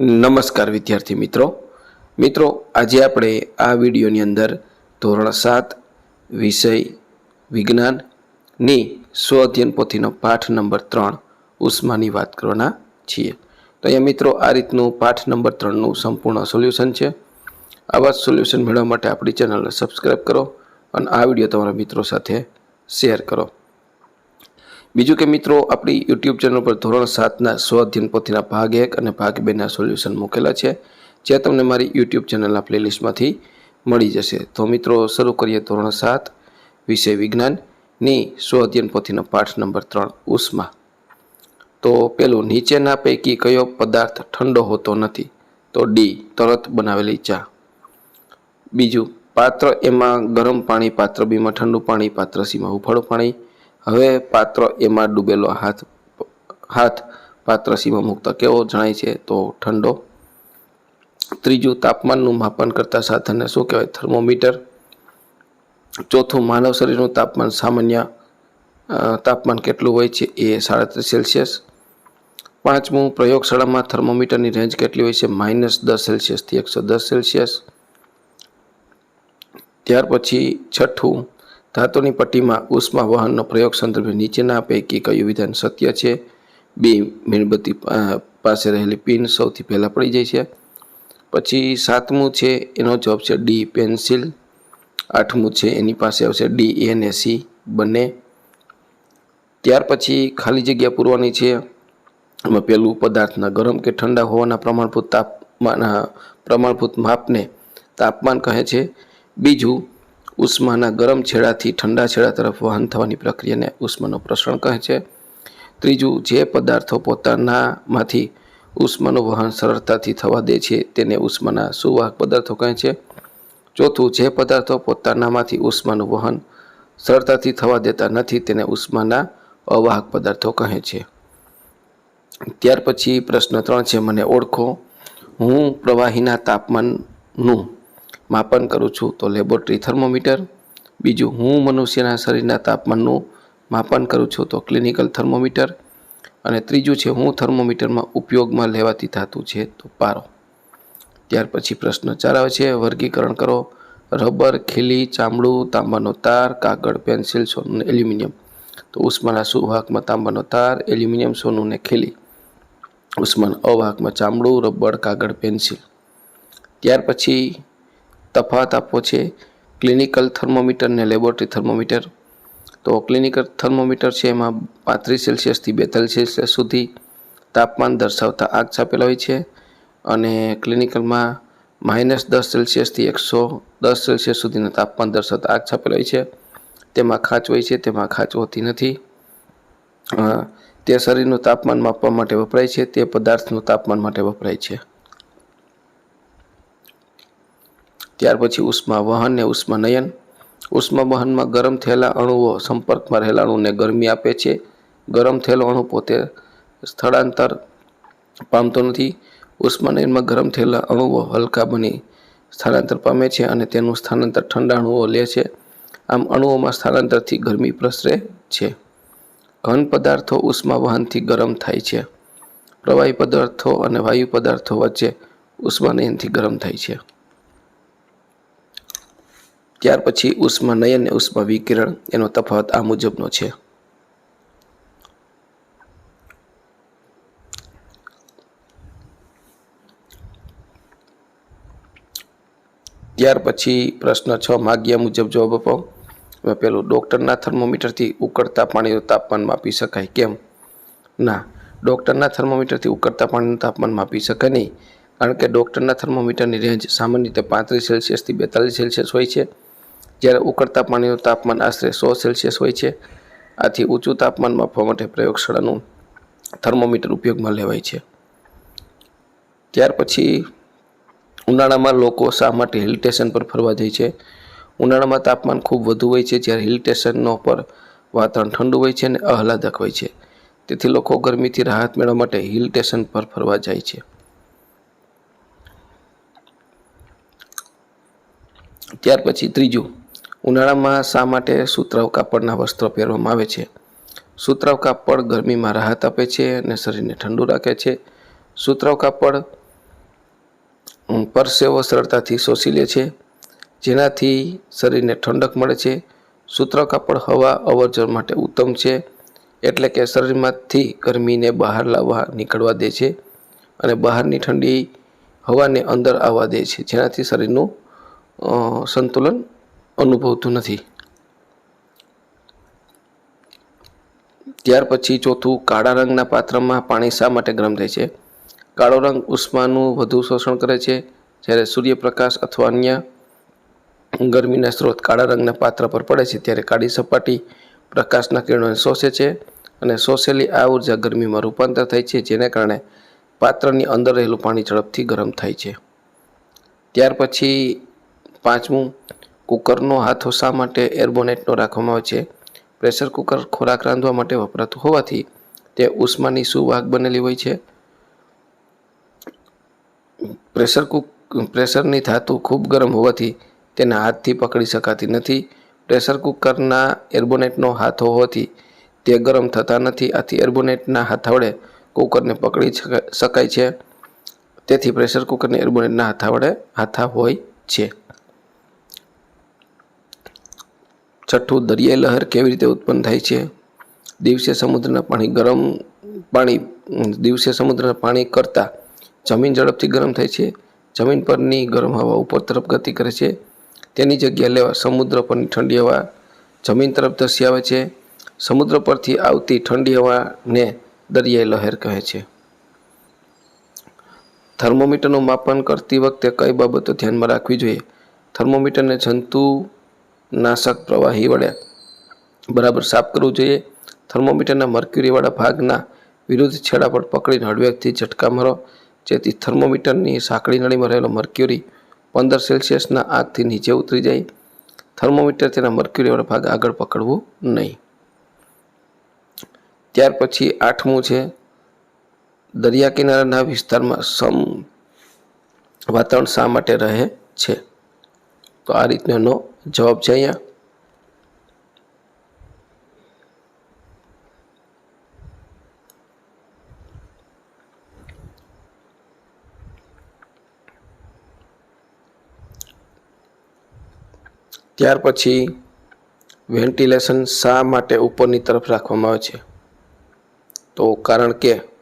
નમસ્કાર વિદ્યાર્થી મિત્રો. મિત્રો, આજે આપણે આ વિડીયોની અંદર ધોરણ સાત, વિષય વિજ્ઞાનની સ્વ અધ્યયન પોથીનો પાઠ નંબર ત્રણ ઉષ્માની વાત કરવાના છીએ. તો અહીંયા મિત્રો, આ રીતનું પાઠ નંબર ત્રણનું સંપૂર્ણ સોલ્યુશન છે. આવા સોલ્યુશન મેળવવા માટે આપણી ચેનલને સબસ્ક્રાઈબ કરો અને આ વીડિયો તમારા મિત્રો સાથે શેર કરો. બીજું કે મિત્રો, આપણી યુટ્યુબ ચેનલ પર ધોરણ સાતના સ્વ અધ્યયન પોથીના ભાગ એક અને ભાગ બેના સોલ્યુશન મૂકેલા છે, જે તમને મારી યુટ્યુબ ચેનલના પ્લેલિસ્ટમાંથી મળી જશે. તો મિત્રો, શરૂ કરીએ ધોરણ સાત, વિષય વિજ્ઞાનની સ્વ અધ્યયન પોથીનો પાઠ નંબર ત્રણ, ઉષ્મા. તો પેલું, નીચેના પૈકી કયો પદાર્થ ઠંડો હોતો નથી? તો ડી તરત બનાવેલી ચા. બીજું, પાત્ર એમાં ગરમ પાણી પાત્ર, બીમાં ઠંડુ પાણી, પાત્ર સીમાં હુંફાળું પાણી હવે પાત્ર એમાં ડૂબેલો હાથ હાથ પાત્ર સીમાં મુકતા કેવો જણાય છે તો ઠંડો. ત્રીજું, તાપમાનનું માપન કરતા સાધનને શું કહેવાય? થર્મોમીટર. ચોથું, માનવ શરીરનું તાપમાન સામાન્ય તાપમાન કેટલું હોય છે એ સાડત્રીસ સેલ્સિયસ. પાંચમું, પ્રયોગશાળામાં થર્મોમીટરની રેન્જ કેટલી હોય છે? માઇનસ દસ સેલ્સિયસથી એકસો દસ સેલ્સિયસ. ત્યાર પછી છઠ્ઠું ધાતુની પટ્ટીમાં ઉષ્મા વહનનો પ્રયોગ સંદર્ભે નીચેના પૈકી કયું વિધાન સત્ય છે? બી, મીણબત્તી પાસે રહેલી પિન સૌથી પહેલાં પડી જાય છે. પછી સાતમું છે, એનો જવાબ છે ડી, પેન્સિલ. આઠમું છે, એની પાસે આવશે ડી એન એસી બંને. ત્યાર પછી ખાલી જગ્યા પૂરવાની છે. એમાં પેલું પદાર્થના ગરમ કે ઠંડા હોવાના પ્રમાણભૂત તાપમાન, પ્રમાણભૂત માપને તાપમાન કહે છે. બીજું ઉષ્માના ગરમ છેડાથી ઠંડા છેડા તરફ વહન થવાની પ્રક્રિયાને ઉષ્માનું પ્રસરણ કહે છે. ત્રીજું, જે પદાર્થો પોતાનામાંથી ઉષ્માનું વહન સરળતાથી થવા દે છે, તેને ઉષ્માના સુવાહક પદાર્થો કહે છે. ચોથું, જે પદાર્થો પોતાનામાંથી ઉષ્માનું વહન સરળતાથી થવા દેતા નથી, તેને ઉષ્માના અવાહક પદાર્થો કહે છે. ત્યાર પછી પ્રશ્ન ત્રણ છે, મને ઓળખો. હું પ્રવાહીના તાપમાનનું માપન કરું છું તો લેબોરેટરી થર્મોમીટર, બીજું હું મનુષ્યના શરીરના તાપમાનનું માપન કરું છું તો ક્લિનિકલ થર્મોમીટર, અને ત્રીજું છે હું થર્મોમીટરમાં ઉપયોગમાં લેવાતી ધાતુ છે તો પારો. ત્યાર પછી પ્રશ્ન ચાર આવે છે, વર્ગીકરણ કરો. રબર, ખીલી, ચામડું, તાંબાનો તાર, કાગળ, પેન્સિલ, સોનું એલ્યુમિનિયમ. તો ઉષ્માના સુવાહકમાં તાંબાનો તાર, એલ્યુમિનિયમ, સોનું ને ખીલી. ઉષ્માના અવાહકમાં ચામડું, રબર, કાગળ, પેન્સિલ. ત્યાર પછી તફાવત આપવો છે. ક્લિનિકલ થર્મોમીટર ને લેબોરેટરી થર્મોમીટર તો ક્લિનિકલ થર્મોમીટર છે એમાં પાંત્રીસ સેલ્સિયસથી બેતાલીસ સેલ્સિયસ સુધી તાપમાન દર્શાવતા આગ છાપેલા હોય છે. અને ક્લિનિકલમાં માઇનસ દસ સેલ્સિયસથી એકસો દસ સેલ્સિયસ સુધીના તાપમાન દર્શાવતા આગ છાપેલા હોય છે. તેમાં ખાંચ હોય છે, તેમાં ખાંચ હોતી નથી. તે શરીરનું તાપમાન માપવા માટે વપરાય છે, તે પદાર્થનું તાપમાન માટે વપરાય છે. ત્યાર પછી ઉષ્મા વહન ને ઉષ્મા નયન. ઉષ્મા વહનમાં ગરમ થયેલા અણુઓ સંપર્કમાં રહેલા અણુને ગરમી આપે છે. ગરમ થયેલો અણુ પોતે સ્થળાંતર પામતો નથી. ઉષ્માનયનમાં ગરમ થયેલા અણુઓ હલકા બની સ્થળાંતર પામે છે અને તેનું સ્થાનાંતર ઠંડા અણુઓ લે છે. આમ અણુઓમાં સ્થળાંતરથી ગરમી પ્રસરે છે. ઘન પદાર્થો ઉષ્મા વહનથી ગરમ થાય છે. પ્રવાહી પદાર્થો અને વાયુ પદાર્થો વચ્ચે ઉષ્માનયનથી ગરમ થાય છે. ત્યાર પછી ઉષ્મા નયન અને ઉષ્મા વિકિરણ એનો તફાવત આ મુજબનો છે. ત્યાર પછી પ્રશ્ન છ માગ્યા મુજબ જવાબ આપો. એમાં પેલું, ડૉક્ટરના થર્મોમીટરથી ઉકળતા પાણીનું તાપમાન માપી શકાય કેમ? ના, ડૉક્ટરના થર્મોમીટરથી ઉકળતા પાણીનું તાપમાન માપી શકાય નહીં, કારણ કે ડૉક્ટરના થર્મોમીટરની રેન્જ સામાન્ય રીતે પાંત્રીસ સેલ્સિયસથી બેતાલીસ સેલ્સિયસ હોય છે. જ્યારે ઉકળતા પાણીનું તાપમાન આશરે સો સેલ્સિયસ હોય છે, આથી ઊંચું તાપમાન માપવા માટે પ્રયોગશાળાનું થર્મોમીટર ઉપયોગમાં લેવાય છે. ત્યાર પછી ઉનાળામાં લોકો શા માટે હિલ સ્ટેશન પર ફરવા જાય છે? ઉનાળામાં તાપમાન ખૂબ વધુ હોય છે જ્યારે હિલ સ્ટેશનનો પર વાતાવરણ ઠંડુ હોય છે અને આહલાદક હોય છે. તેથી લોકો ગરમીથી રાહત મેળવવા માટે હિલ સ્ટેશન પર ફરવા જાય છે. ત્યાર પછી ત્રીજું ઉનાળામાં શા માટે સુતરાવ કાપડના વસ્ત્રો પહેરવામાં આવે છે? સુતરાવ કાપડ ગરમીમાં રાહત આપે છે અને શરીરને ઠંડુ રાખે છે. સુતરાવ કાપડ પરસેવો સરળતાથી શોષી લે છે, જેનાથી શરીરને ઠંડક મળે છે. સૂત્ર કાપડ હવા અવરજવર માટે ઉત્તમ છે, એટલે કે શરીરમાંથી ગરમીને બહાર લાવવા નીકળવા દે છે અને બહારની ઠંડી હવાને અંદર આવવા દે છે, જેનાથી શરીરનું સંતુલન અનુભવતું નથી. ત્યાર પછી ચોથું, કાળા રંગના પાત્રમાં પાણી શા માટે ગરમ થાય છે? કાળો રંગ ઉષ્માનું વધુ શોષણ કરે છે, જ્યારે સૂર્યપ્રકાશ અથવા અન્ય ગરમીના સ્ત્રોત કાળા રંગના પાત્ર પર પડે છે, ત્યારે કાળી સપાટી પ્રકાશના કિરણોને શોષે છે અને શોષેલી આ ઊર્જા ગરમીમાં રૂપાંતર થાય છે, જેને કારણે પાત્રની અંદર રહેલું પાણી ઝડપથી ગરમ થાય છે. ત્યાર પછી પાંચમું કુકરનો હાથો શા માટે એર્બોનેટનો રાખવામાં આવે છે. પ્રેશર કુકર ખોરાક રાંધવા માટે વપરાતું હોવાથી તે ઉષ્માની સુવાહક બનેલી હોય છે. પ્રેશર કુક, પ્રેશરની ધાતુ ખૂબ ગરમ હોવાથી તેને હાથથી પકડી શકાતી નથી. પ્રેશર કુકરના એર્બોનેટનો હાથો હોવાથી તે ગરમ થતા નથી. આથી એર્બોનેટના હાથવડે કુકરને પકડી શકા- શકાય છે. તેથી પ્રેશર કુકરને એર્બોનેટના હાથા વડે હાથા હોય છે. છઠ્ઠું દરિયાઈ લહેર કેવી રીતે ઉત્પન્ન થાય છે? દિવસે સમુદ્રના પાણી ગરમ પાણી દિવસે સમુદ્રના પાણી કરતાં જમીન ઝડપથી ગરમ થાય છે. જમીન પરની ગરમ હવા ઉપર તરફ ગતિ કરે છે. તેની જગ્યા લેવા સમુદ્ર પરની ઠંડી હવા જમીન તરફ ધસી આવે છે. સમુદ્ર પરથી આવતી ઠંડી હવાને દરિયાઈ લહેર કહે છે. થર્મોમીટરનું માપન કરતી વખતે કઈ બાબતો ધ્યાનમાં રાખવી જોઈએ? થર્મોમીટરને જંતુ નાશક પ્રવાહી વડે. બરાબર સાફ કરવું જોઈએ. થર્મોમીટરના મર્ક્યુરીવાળા ભાગના વિરુદ્ધ છેડા પર પકડીને હળવેકથી ઝટકા મારો. જેથી થર્મોમીટરની સાંકડી નળીમાં રહેલો મર્ક્યુરી પંદર સેલ્સિયસના આગથી નીચે ઉતરી જાય. થર્મોમીટર તેના મર્ક્યુરીવાળા ભાગ આગળ પકડવું નહીં. ત્યાર પછી આઠમું છે, દરિયા કિનારાના વિસ્તારમાં સમ વાતાવરણ શા માટે રહે છે? તો આ રીતનો એનો જવાબ છે અહીંયા. ત્યાર પછી વેન્ટિલેશન શા માટે ઉપરની તરફ રાખવામાં આવે છે? તો કારણ કે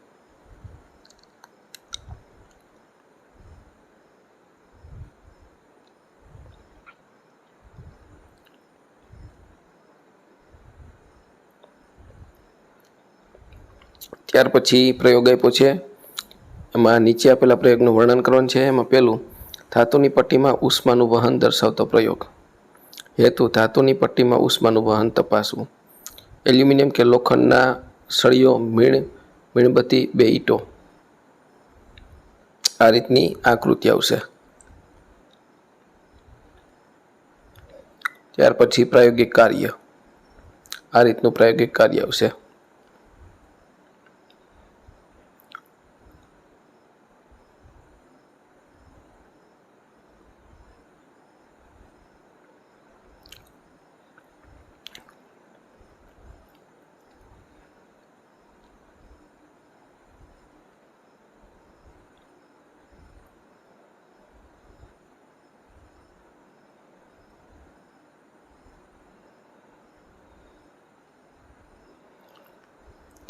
ત્યાર પછી પ્રયોગ આપ્યો છે. એમાં નીચે આપેલા પ્રયોગનું વર્ણન કરવાનું છે. એમાં પહેલું, ધાતુની પટ્ટીમાં ઉષ્માનું વહન દર્શાવતો પ્રયોગ. હેતુ, ધાતુની પટ્ટીમાં ઉષ્માનું વહન તપાસવું. એલ્યુમિનિયમ કે લોખંડના સળીઓ મીણ, મીણબત્તી બે ઈંટો. આ રીતની આકૃતિ આવશે. ત્યાર પછી પ્રાયોગિક કાર્ય. આ રીતનું પ્રાયોગિક કાર્ય આવશે.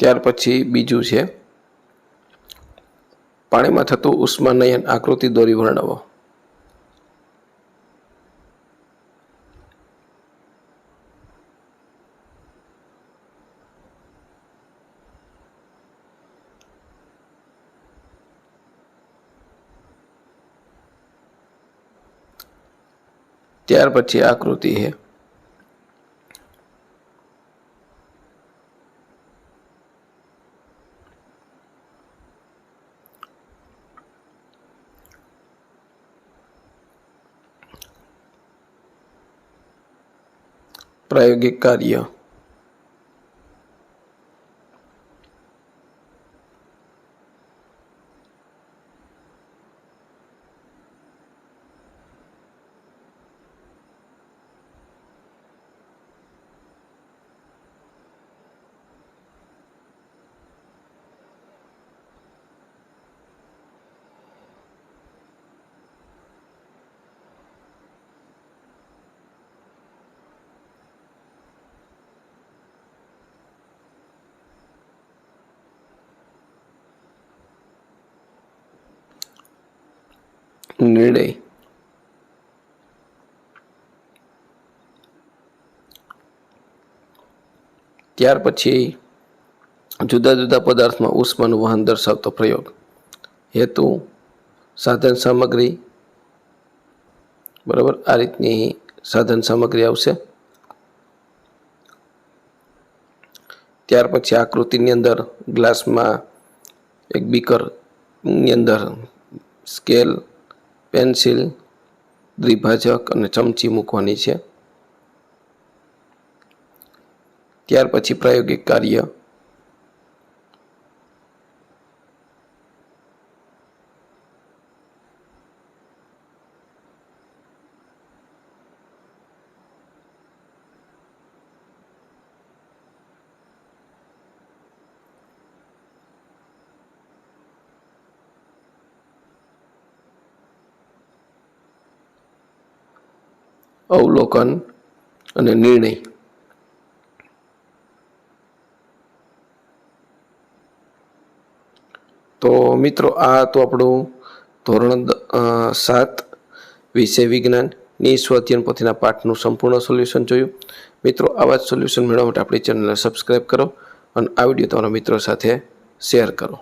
ત્યાર પછી બીજું છે પાણીમાં થતું ઉષ્માનયન આકૃતિ દોરી વર્ણવો. ત્યાર પછી આકૃતિ છે. પ્રાયોગિક કાર્ય. નિર્ણય. ત્યાર પછી જુદા જુદા પદાર્થમાં ઉષ્માનું વહન દર્શાવતો પ્રયોગ. હેતુ, સાધન સામગ્રી. બરાબર? આ રીતની સાધન સામગ્રી આવશે. ત્યાર પછી આકૃતિની અંદર ગ્લાસમાં એક બીકરની અંદર સ્કેલ પેન્સિલ દ્વિભાજક અને ચમચી મૂકવાની છે. ત્યાર પછી પ્રાયોગિક કાર્ય અવલોકન અને નિર્ણય. તો મિત્રો, આ તો આપણું ધોરણ સાત, વિષય વિજ્ઞાન. નિસ્વાધ્યન પોથીના પાઠનું સંપૂર્ણ સોલ્યુશન જોયું. મિત્રો, આવા જ સોલ્યુશન મેળવવા માટે આપણી ચેનલને સબસ્ક્રાઈબ કરો અને આ વીડિયો તમારા મિત્રો સાથે શેર કરો.